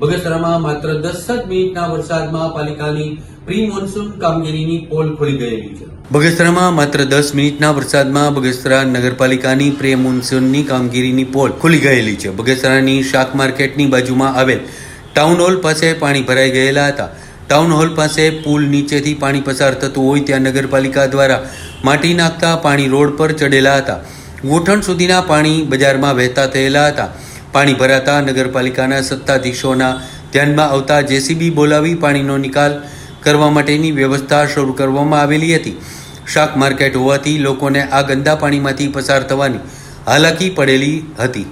બગસરામાં માત્ર દસ જ મિનિટના વરસાદમાં પાલિકાની પ્રી મોન્સૂન કામગીરીની પોલ ખુલી ગયેલી છે. બગસરામાં માત્ર દસ મિનિટના વરસાદમાં બગસરા નગરપાલિકાની પ્રે મોન્સૂનની કામગીરીની પોલ ખુલી ગયેલી છે. બગસરાની શાક માર્કેટની બાજુમાં આવેલ ટાઉન હોલ પાસે પાણી ભરાઈ ગયેલા હતા. ટાઉન હોલ પાસે પુલ નીચેથી પાણી પસાર થતું હોય ત્યાં નગરપાલિકા દ્વારા માટી નાખતા પાણી રોડ પર ચડેલા હતા. ગોઠણ સુધીના પાણી બજારમાં વહેતા થયેલા હતા. પાણી ભરાતા નગરપાલિકાના સત્તાધીશોના ધ્યાનમાં આવતા જેસીબી બોલાવી પાણીનો નિકાલ કરવા માટેની વ્યવસ્થા શરૂ કરવામાં આવેલી હતી. શાક માર્કેટ હોવાથી લોકોને આ ગંદા પાણીમાંથી પસાર થવાની હાલાકી પડેલી હતી.